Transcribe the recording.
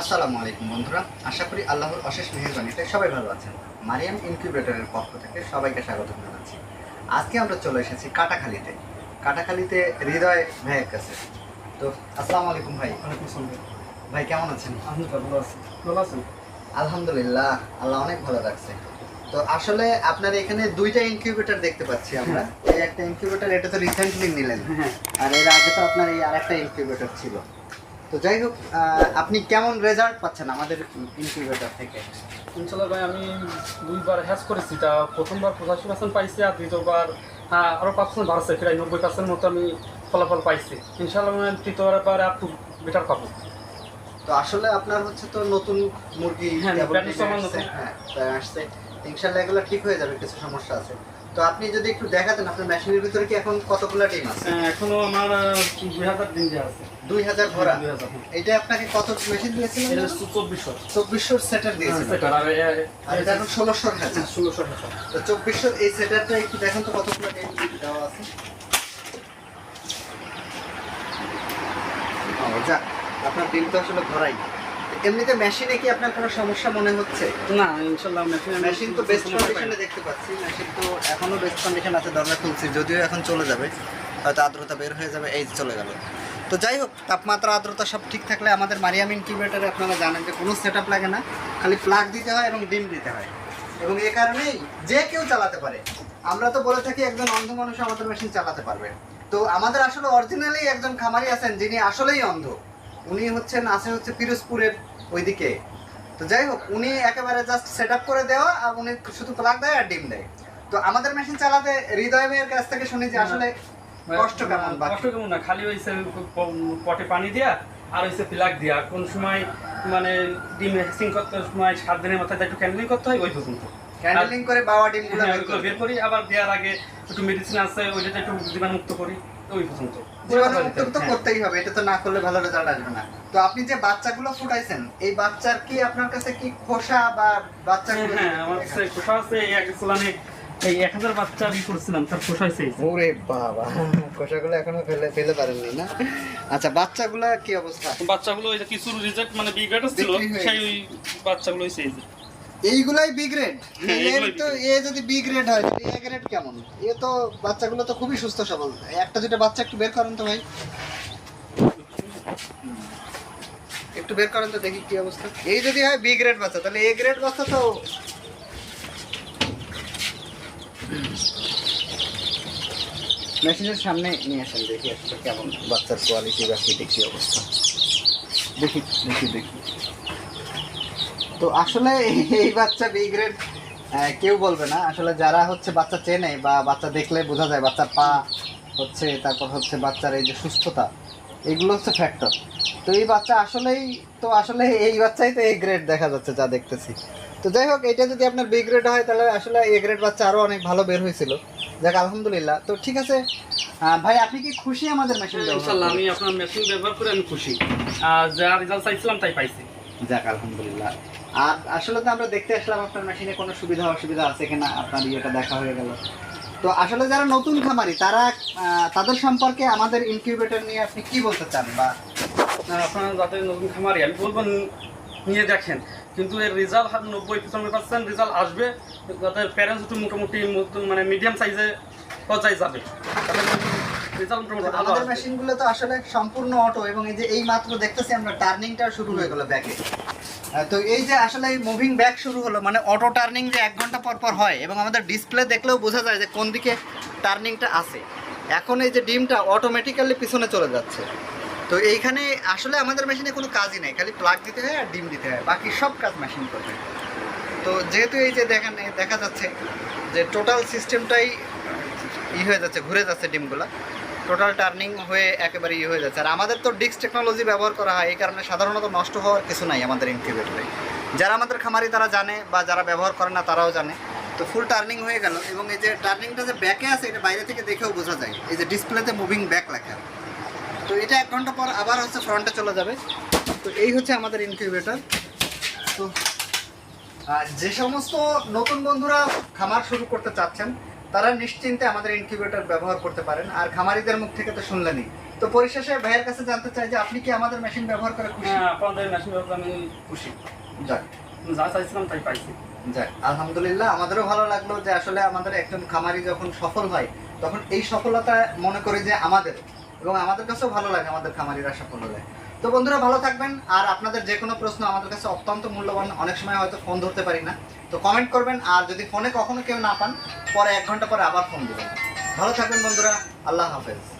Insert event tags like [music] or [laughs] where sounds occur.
আসসালামু আলাইকুম বন্ধুরা আশা করি আল্লাহর অশেষ মেহরবানিতে সবাই ভালো আছেন। মারিয়াম ইনকিউবেটরের পক্ষ থেকে সবাইকে স্বাগত জানাচ্ছি। আজকে আমরা চলে এসেছি কাটাখালিতে। কাটাখালিতে হৃদয় ভাইয়ের কাছে। তো আসসালামু আলাইকুম ভাই। ভাই কেমন আছেন? আলহামদুলিল্লাহ আল্লাহ অনেক ভালো রাখছে। তো আসলে আপনার এখানে দুইটা ইনকিউবেটর দেখতে পাচ্ছি আমরা। এই একটা ইনকিউবেটর এটা তো রিসেন্টলি নিলেন। হ্যাঁ। আর এর আগে তো আপনার এই আরেকটা ইনকিউবেটর ছিল। তো যাই হোক আপনি কেমন রেজাল্ট পাচ্ছেন আমাদের ইনকিউবেটর থেকে? ইনশাল্লাহ ভাই আমি দুইবার হ্যাজ করেছি। তা প্রথমবার পঁচাশি পার্সেন্ট পাইছি আর দ্বিতীয়বার হ্যাঁ আরও পার্সেন্ট বাড়ছে প্রায় নব্বই পার্সেন্ট মতো আমি ফলাফল পাইছি। ইনশাল্লাহ আমি তৃতীয়বার আর বেটার পাবো। তো আসলে আপনার হচ্ছে তো নতুন মুরগি হ্যাঁ, আসছে, হ্যাঁ ইনশাল্লাহ এগুলো ঠিক হয়ে যাবে কিছু সমস্যা আছে। তো আপনি যদি একটু দেখাতেন আপনার মেশিনের ভিতরে কি এখন কতগুলো ডিম আছে? হ্যাঁ, এখনও আমার দুই হাজার যে আছে। দুই হাজার ভরা? দুই হাজার হ্যাঁ। এটা আপনাকে কত মেশিন দিয়েছিলেন চব্বিশশো। চব্বিশশো সেটার দিয়েছিলেন। সেটার আর এটা এখন ষোলোশোর আছে ষোলোশো তো চব্বিশশোর এই সেটারটা একটু দেখেন তো কতগুলো ডিম দেওয়া আছে। আপনার ডিম তো আসলে ভরাই। এমনিতে মেশিনে কি আপনার কোনো সমস্যা মনে হচ্ছে? না ইনশাল্লাহ মেশিন মেশিন তো বেস্ট কন্ডিশনে দেখতে পাচ্ছি। মেশিন তো এখনও বেস্ট কন্ডিশন আছে দরজা খুলছি যদিও এখন চলে যাবে হয়তো আর্দ্রতা বের হয়ে যাবে এই চলে গেল। তো যাই হোক তাপমাত্রা আর্দ্রতা সব ঠিক থাকলে আমাদের মারিয়াম ইনকিউবেটারে আপনারা জানেন যে কোনো সেট লাগে না খালি প্লাগ দিতে হয় এবং ডিম দিতে হয়। এবং এ কারণেই যে কেউ চালাতে পারে। আমরা তো বলে থাকি একজন অন্ধ মানুষ আমাদের মেশিন চালাতে পারবে। তো আমাদের আসলে অরিজিনালি একজন খামারি আছেন যিনি আসলেই অন্ধ। উনি হচ্ছেন আছে হচ্ছে পিরোজপুরের ওইদিকে। তো যাই হোক উনি একেবারে জাস্ট সেট করে দেওয়া আর উনি শুধু প্লাগ দেয় আর ডিম দেয়। তো আমাদের মেশিন চালাতে হৃদয় ভাইয়ের কাছ থেকে শুনি যে আসলে কষ্ট কেমন কষ্ট কেমন না খালি হয়েছে পটে পানি দিয়া আর হয়েছে ফিলাক দিয়া। কোন সময় মানে ডিম হ্যাসিং করতে সময় সাত দিনের মাথায় একটু ক্যান্ডেলিং করতে হয় ওই পর্যন্ত। ক্যান্ডেলিং করে বাবা ডিমগুলো হ্যাঁ, বের করে বের করি আবার দেওয়ার আগে একটু মেডিসিন আছে ওইটা একটু জীবাণুমুক্ত করি। ওই পর্যন্ত। জীবাণুমুক্ত তো হ্যাঁ। করতেই হবে এটা তো না করলে ভালো রেজাল্ট আসবে না। তো আপনি যে বাচ্চাগুলো ফুটাইছেন এই বাচ্চার কি আপনার কাছে কি খোসা বা বাচ্চাগুলো হ্যাঁ আমার কাছে খোসা আছে এক সালানে এই এক হাজার বাচ্চা ই করছিলাম তার খোসা হয়েছে। ওরে বাবা খোসাগুলো এখনও ফেলে ফেলে পারেননি না? আচ্ছা বাচ্চাগুলো কি অবস্থা? বাচ্চাগুলো ওই কিছু রিজেক্ট মানে ছিল সেই বাচ্চাগুলো হয়েছে। এইগুলাই বি [laughs] গ্রেড এর তো এ যদি বি গ্রেড হয় এ গ্রেড কেমন? এ তো বাচ্চাগুলো তো খুবই সুস্থ সবল। একটা দুটো বাচ্চা একটু বের করেন তো ভাই। একটু বের করেন তো দেখি কি অবস্থা। এই যদি হয় বি গ্রেড বাচ্চা তাহলে এ গ্রেড বাচ্চা তো মেশিনের সামনে নিয়ে আসেন দেখি আসলে কেমন বাচ্চার কোয়ালিটি বা কি দেখি অবস্থা। দেখি দেখি দেখি। তো আসলে এই বাচ্চা বি গ্রেড কেউ বলবে না। আসলে যারা হচ্ছে বাচ্চা চেনে বা বাচ্চা দেখলে বোঝা যায় বাচ্চার পা হচ্ছে তারপর হচ্ছে বাচ্চার এই যে সুস্থতা এগুলো হচ্ছে ফ্যাক্টর তো এই বাচ্চা আসলেই তো আসলে এই বাচ্চাই তো এই গ্রেড দেখা যাচ্ছে যা দেখতেছি। তো যাই হোক এটা যদি আপনার বি গ্রেড হয় তাহলে আসলে এ গ্রেড বাচ্চা আরও অনেক ভালো বের হয়েছিল। যাক আলহামদুলিল্লাহ। তো ঠিক আছে ভাই আপনি কি খুশি আমাদের মেশিন ইনশাল্লাহ আমি আপনার মেশিন ব্যবহার করে আমি খুশি। আর যা রেজাল্ট চাইছিলাম তাই পাইছি। যাক আলহামদুলিল্লাহ। আর আসলে তো আমরা দেখতে আসলাম আপনার মেশিনে কোনো সুবিধা অসুবিধা আছে কিনা আপনার ইয়েটা দেখা হয়ে গেল। তো আসলে যারা নতুন খামারি তারা তাদের সম্পর্কে আমাদের ইনকিউবেটর নিয়ে আপনি কি বলতে চান? বা আপনারা যাদের নতুন খামারি আমি বলব নিয়ে দেখেন। কিন্তু এর রেজাল্ট নব্বই পঁচানব্বই পার্সেন্ট রেজাল্ট আসবে যাদের প্যারেন্টস একটু মোটামুটি মানে মিডিয়াম সাইজে পর্যায়ে যাবে। আমাদের মেশিনগুলো তো আসলে সম্পূর্ণ অটো এবং এই যে এই মাত্র দেখতেছি আমরা টার্নিংটা শুরু হয়ে গেল ব্যাকে তো এই যে আসলে এই মুভিং ব্যাক শুরু হলো মানে অটো টার্নিং যে এক ঘণ্টা পর পর হয়, এবং আমাদের ডিসপ্লে দেখলেও বোঝা যায় যে কোন দিকে টার্নিংটা আছে। এখন এই যে ডিমটা অটোমেটিক্যালি পিছনে চলে যাচ্ছে। তো এইখানে আসলে আমাদের মেশিনে কোনো কাজই নেই, খালি প্লাগ দিতে হয় আর ডিম দিতে হয়, বাকি সব কাজ মেশিন করবে। তো যেহেতু এই যে দেখেন দেখা যাচ্ছে যে টোটাল সিস্টেমটাই ই হয়ে যাচ্ছে, ঘুরে যাচ্ছে ডিমগুলা। টোটাল টার্নিং হয়ে একেবারে ইয়ে হয়ে যাচ্ছে। আর আমাদের তো ডিস্ক টেকনোলজি ব্যবহার করা হয়, এই কারণে সাধারণত নষ্ট হওয়ার কিছু নাই আমাদের ইনকিউবেটরে যারা আমাদের খামারি তারা জানে বা যারা ব্যবহার করে না তারাও জানে। তো ফুল টার্নিং হয়ে গেল এবং এই যে টার্নিংটা যে ব্যাকে আছে, এটা বাইরে থেকে দেখেও বোঝা যায়। এই যে ডিসপ্লেতে মুভিং ব্যাক লেখা। তো এটা এক ঘণ্টা পর আবার হচ্ছে ফ্রন্টে চলে যাবে। তো এই হচ্ছে আমাদের ইনকিউবেটর তো আর যে সমস্ত নতুন বন্ধুরা খামার শুরু করতে চাচ্ছেন তারা নিশ্চিন্তে আমাদের ইনকিউবেটর ব্যবহার করতে পারেন। আর খামারিদের মুখ থেকে তো শুনলেনই। তো পরিশেষে ভাইয়ের কাছে জানতে চাই যে আপনি কি আমাদের মেশিন ব্যবহার করে খুশি? হ্যাঁ আপনাদের মেশিন ব্যবহার আমি খুশি। যাক। যা চাইছিলাম তাই পাইছি। যাক আলহামদুলিল্লাহ আমাদেরও ভালো লাগল যে আসলে আমাদের একজন খামারি যখন সফল হয় তখন এই সফলতা মনে করি যে আমাদের এবং আমাদের কাছেও ভালো লাগে আমাদের খামারিরা সফল হলে। তো বন্ধুরা, ভালো থাকবেন। আর আপনাদের যে কোনো প্রশ্ন আমাদের কাছে অত্যন্ত মূল্যবান। অনেক সময় হয়তো ফোন ধরতে পারি না। তো কমেন্ট করবেন, আর যদি ফোনে কখনো কেউ না পান, পরে এক ঘণ্টা পরে আবার ফোন দেবেন। ভালো থাকবেন বন্ধুরা, আল্লাহ হাফেজ।